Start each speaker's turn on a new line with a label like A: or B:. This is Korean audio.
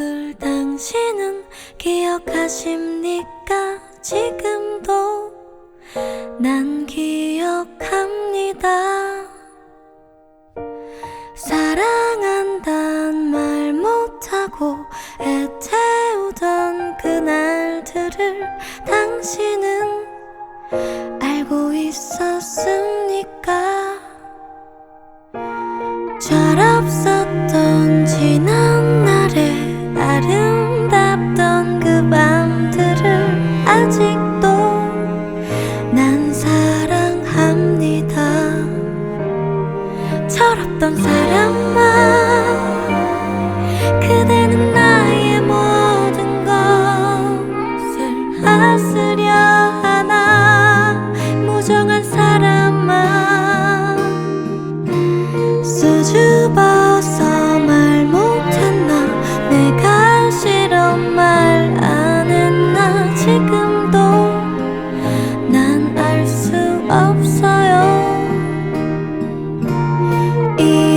A: 그 얼굴 당신은 기억하십니까? 지금도 난 기억합니다. 사랑한단 말 못하고 애태우던 그날들을 당신은 알고 있었습니까? 잘 없었던 아직도 난 사랑합니다. 철없던 사람만 그대는 나의 모든 것을 아스려 하나 무정한 사람만. 수줍어서 말 eat.